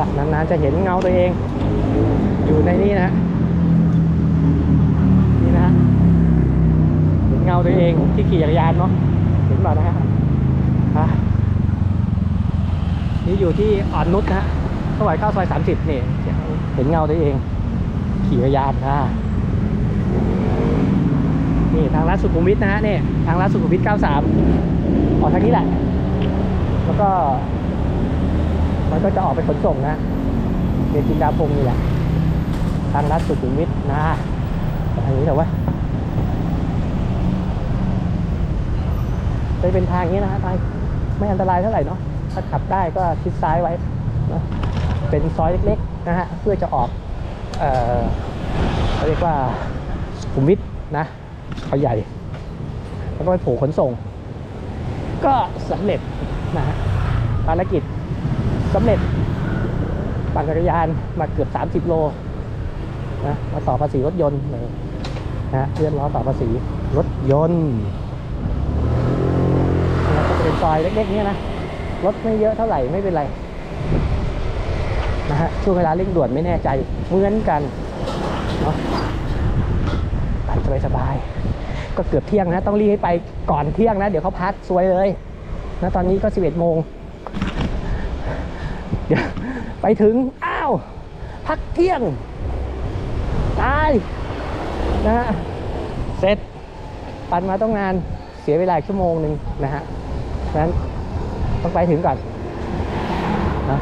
ละนานๆจะเห็นเงาตัวเอง อยู่ในนี้นะนี่นะเห็นเงาตัวเองที่ขี่จักรยานเนาะเห็นบ่านะฮะนี่อยู่ที่อ่อนนุชนะฮะถวายข้าวซอยสามสิบนี่เห็นเงาตัวเอง ขี่จักรยานค่ะนี่ทางลัดสุขุมวิทนะฮะนี่ทางลัดสุขุมวิท 93 ออกทางนี้แหละ แล้วก็ มันก็จะออกไปขนส่งนะเดนจินดาพงศ์นี่แหละ ทางลัดสุขุมวิทนะทางนี้แต่ว่าจะเป็นทางนี้นะฮะทางไม่อันตรายเท่าไหร่เนาะถ้าขับได้ก็ชิดซ้ายไว้เนะเป็นซอยเล็กๆนะฮะเพื่อจะออกเอ่อเขาเรียกว่าสุขุมวิทนะเขาใหญ่ แล้วก็ไปผล่ขนส่ง ก็สำเร็จนะฮะภารกิจ สำเร็จปั่นจักรยานมาเกือบ 30 โลนะมาต่อภาษีรถยนต์เลยนะฮะเลื่อนล้อต่อภาษีรถยนต์ก็จะเป็นซอยเล็กๆเนี้ยนะรถไม่เยอะเท่าไหร่ไม่เป็นไรนะฮะช่วงเวลาเร่งด่วนไม่แน่ใจเหมือนกันเนาะปั่นสบายๆก็เกือบเที่ยงนะ ต้องรีบให้ไปก่อนเที่ยงนะ เดี๋ยวเขาพักซวยเลยนะตอนนี้ก็ 11โมง ไปถึง อ้าว พักเที่ยง ตาย นะฮะ เสร็จ ปั่นมาต้องนาน เสียเวลาชั่วโมงหนึ่งนะฮะนั้นต้องไปถึงก่อนนะ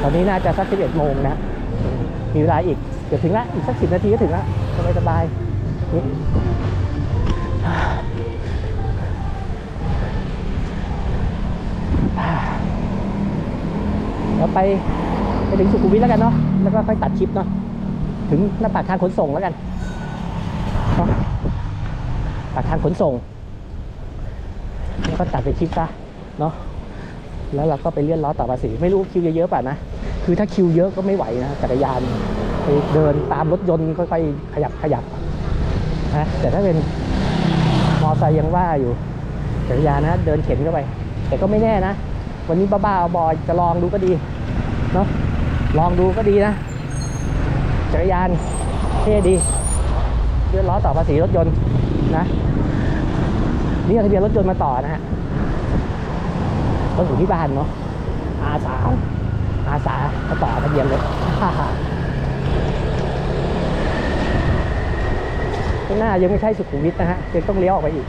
ตอนนี้น่าจะสัก11โมงนะ มีเวลาอีก เดี๋ยวถึงละ อีกสักสิบนาทีก็ถึงละสบายสบายนี่ เราไปไปถึงสุขุมวิทแล้วกันเนาะแล้วก็ค่อยตัดคลิปเนาะถึงหน้าปากทางขนส่งแล้วกันปากทางขนส่งแล้วก็ตัดไปคลิปซะเนาะแล้วเราก็ไปเลื่อนล้อต่อภาษีไม่รู้คิวเยอะๆป่ะนะคือถ้าคิวเยอะก็ไม่ไหวนะจักรยานไปเดินตามรถยนต์ค่อยๆขยับขยับนะแต่ถ้าเป็นมอไซค์ยังว่าอยู่จักรยานนะเดินเข็นเข้าไป แต่ก็ไม่แน่นะ วันนี้บ้าๆบอๆจะลองดูก็ดีเนาะลองดูก็ดีนะ จักรยานเท่ดีเลื่อนล้อต่อภาษีรถยนต์นะนี่ทะเบียนรถยนต์มาต่อนะฮะต้องอยู่ที่บ้านเนาะอาสาอาสามาต่อทะเบียนรถข้างหน้ายังไม่ใช่สุขุมวิทนะฮะยังต้องเลี้ยวออกไปอีก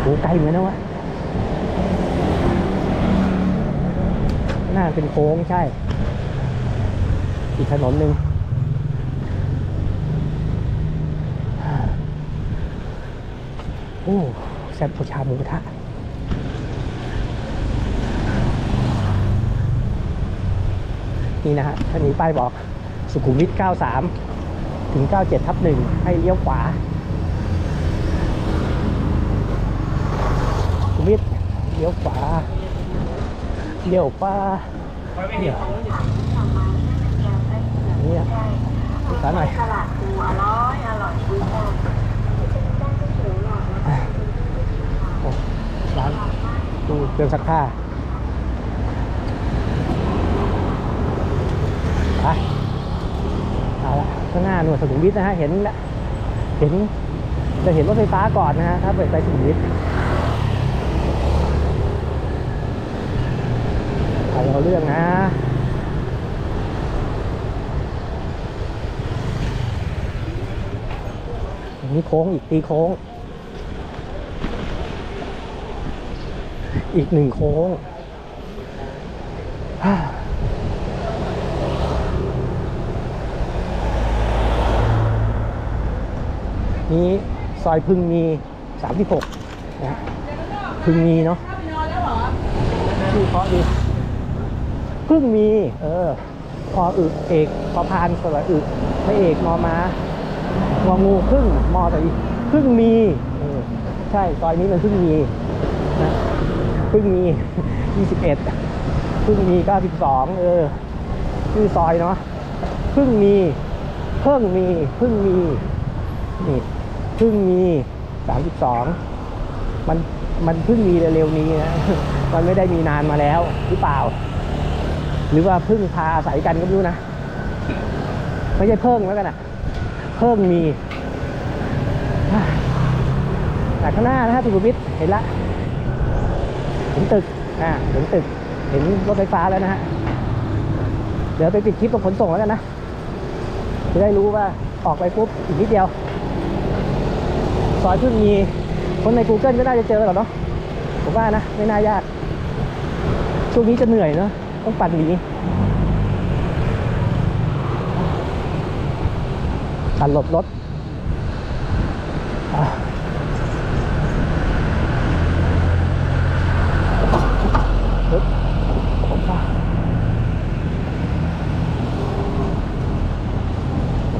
โอ้ไกลเหมือนกันนะวะ ข้างเป็นโค้งใช่ อีกถนนหนึ่งโอ้แซ่บโอชาหมูกระทะนี่นะฮะท่านนี้ป้ายบอกสุขุมวิท 93 ถึง 97 ทับ 1 ให้เลี้ยวขวา สุขุมวิท เลี้ยวขวา เลี้ยวขวาเนี่ยนี่นะขวาหน่อยสลัดปูอร่อยอร่อยดีค่ะโอ้ร้านตู้เครื่องซักผ้าไปเอาละข้างหน้าหน่วยสุขุมวิทนะฮะ เห็นแล้วเห็นจะเห็นรถไฟฟ้าก่อนนะฮะ ถ้าไปไปสุขุมวิท เอาเราเรื่องนะนี่โค้งอีกตีโค้ง อีกหนึ่งโค้งฮ่านี้ซอยพึ่งมี 36นะฮะพึ่งมีเนาะชื่อเพราะดี พึ่งมี เออพออึเอกพอพานสระอึไม่เอกมอมางองูพึ่งมอแต่อีพึ่งมีเออใช่ซอยนี้มันพึ่งมีนะเพิ่งมี 21เพิ่งมี 92 เออชื่อซอยเนาะเพิ่งมีเพิ่งมีเพิ่งมีนี่เพิ่งมี32มันมันเพิ่งมีเร็วๆนี้นะ มันไม่ได้มีนานมาแล้วหรือเปล่า หรือว่าพึ่งพาอาศัยกันก็ไม่รู้นะ ไม่ใช่เพิ่งแล้วกันอะเพิ่งมีแต่ข้างหน้านะฮะสุขุมวิทเห็นละเห็นตึกอ่าเห็นตึก เห็นรถไฟฟ้าแล้วนะฮะเดี๋ยวไปปิดคลิปตรงขนส่งแล้วกันนะจะได้รู้ว่าออกไปปุ๊บอีกนิดเดียวซอยเพิ่งมีคนใน Google ก็น่าจะเจอหรอเนาะผมว่านะ ไม่น่ายาก ช่วงนี้จะเหนื่อยเนาะ ต้องปั่นหนีปัดหลบรถอะปึ๊บอะ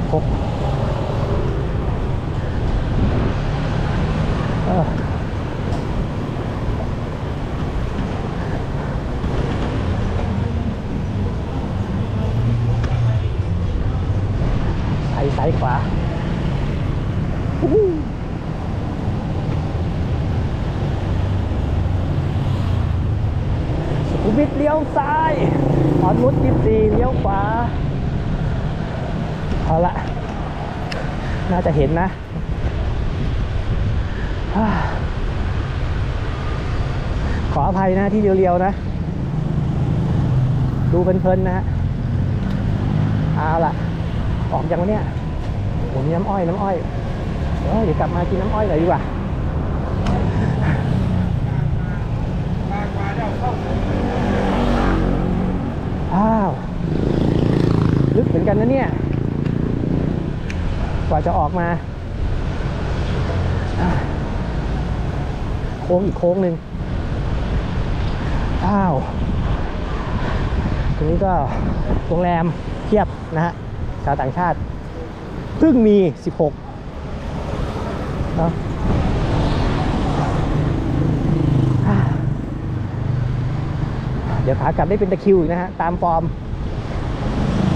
พกเออซ้ายซ้ายขวาอู้หูสุขุมวิทเลี้ยวซ้ายอ่อนนุชยี่สี่เลี้ยวขวา เอาละน่าจะเห็นนะขออภัยนะที่เรียวๆนะ ดูเพลินๆนะฮะเอาละออกยังวะเนี่ยผมมีน้ำอ้อยน้ำอ้อยเดี๋ยวเดี๋ยวกลับมากินน้ำอ้อยหน่อยดีกว่าอ้าวลึกเหมือนกันนะเนี่ย กว่าจะออกมา โค้งอีกโค้งหนึ่งอ้าว ตรงนี้ก็โรงแรมเทียบนะฮะชาวต่างชาติ เพิ่งมี 16เนาะเดี๋ยวขากลับได้เป็นตะคิวอีกนะฮะ ตามฟอร์ม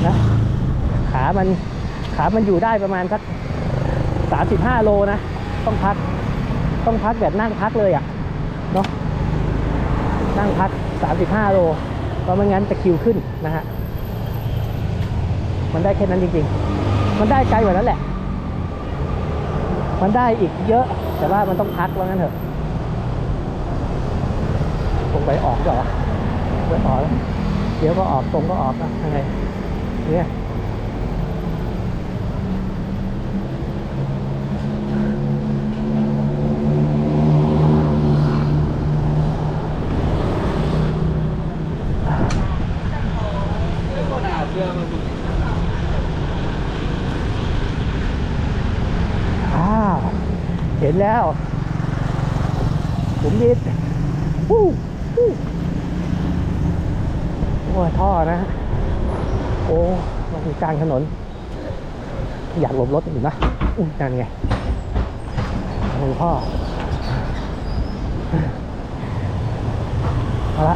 นะขามัน ขามันอยู่ได้ประมาณสักสามสิบห้าโลนะ ต้องพัก ต้องพักแบบนั่งพักเลยอะ่ะ เนาะนั่งพักสามสิบห้าโล เพราะไม่งั้นจะคิวขึ้นนะฮะ มันได้แค่นั้นจริง ๆ มันได้ไกลกว่านั้นแหละ มันได้อีกเยอะ แต่ว่ามันต้องพักว่างั้นเถอะตรงไปออกเหรอไปออกเดี๋ยวก็ออกตรงก็ออกนะยังไงเนี่ย เห็นแล้ว ผมดิดวู้วู้โอ้ท่อนะโอ้มันอยู่กลางถนน อยากหลบรถอยู่นะอุ้นั่นไงหลวงพ่อเอาละ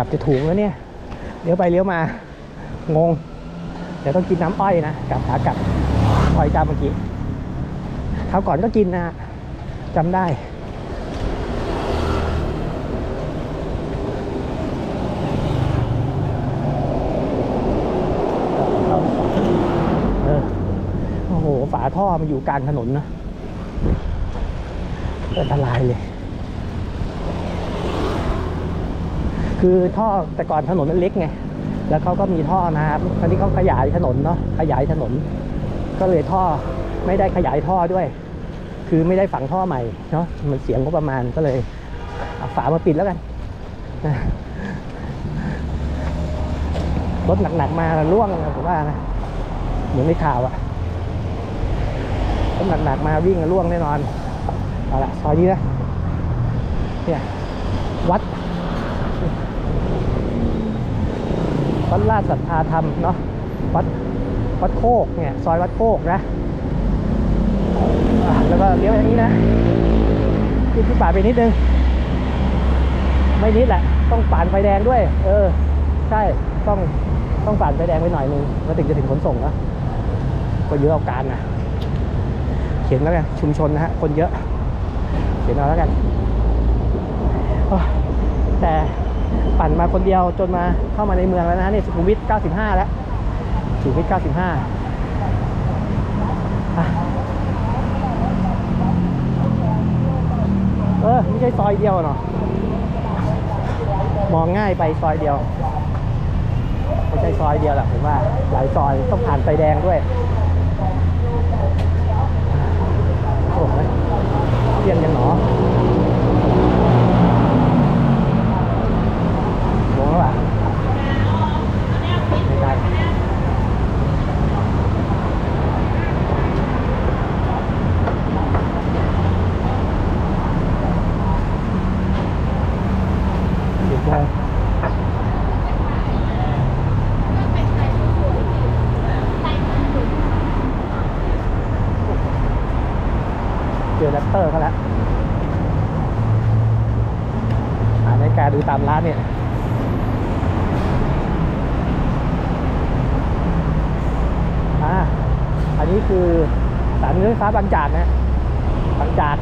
ลับจะถูกแล้วเนี่ยเลี้ยวไปเลี้ยวมางงเดี๋ยวต้องกินน้ำอ้อยนะกลับขากลับอ้อยจาเมื่อกี้คราวก่อนก็กินนะจำได้โอ้โหฝาท่อมันอยู่กลางถนนนะอันตรายเลย คือท่อแต่ก่อนถนนมันเล็กไง แล้วเขาก็มีท่อน้ำตอนนี้เขาขยายถนนเนาะ ขยายถนน ก็เลยท่อไม่ได้ขยายท่อด้วย คือไม่ได้ฝังท่อใหม่เนาะ มันเสียงก็ประมาณก็เลยเอาฝามาปิดแล้วกัน รถหนักๆมาล่วงผมว่านะ เหมือนในข่าวอะรถหนักๆมาวิ่งล่วงแน่นอน เอาละซอยนี้นะ เนี่ย วัด วัดราชสัทธาธรรมเนาะวัดวัดโคกเนี่ยซอยวัดโคกนะ แล้วก็เลี้ยวอันนี้นะขึ้นที่ปาไปนิดนึง ไม่นิดแหละ ต้องป่านไฟแดงด้วย เออ ใช่ต้องต้องป่านไฟแดงไปหน่อยนึงแล้วถึงจะถึงขนส่งนะก็เยอะเอาการนะเขียนแล้วกันชุมชนนะฮะคนเยอะ เขียนเอาแล้วกันแต่ ปั่นมาคนเดียวจนมาเข้ามาในเมืองแล้วนะนี่สุขุมวิท 95 แล้วสุขุมวิท 95 เออไม่ใช่ซอยเดียวเนาะมองง่ายไปซอยเดียวไม่ใช่ซอยเดียวหรอกผมว่าหลายซอยต้องผ่านไฟแดงด้วย โอ้โหเรียนยังหนอโมงแล้วอะไม่ได้ เดี๋ยวโมงเจอแรปเตอร์เขาแล้วหานาฬิกาดูตามร้านเนี่ยอ่าอันนี้คือสถารรถไฟฟ้าบางจากนะบางจาก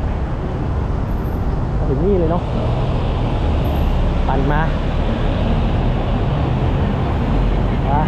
ถึงนี่เลยเนาะ ปั่นมามา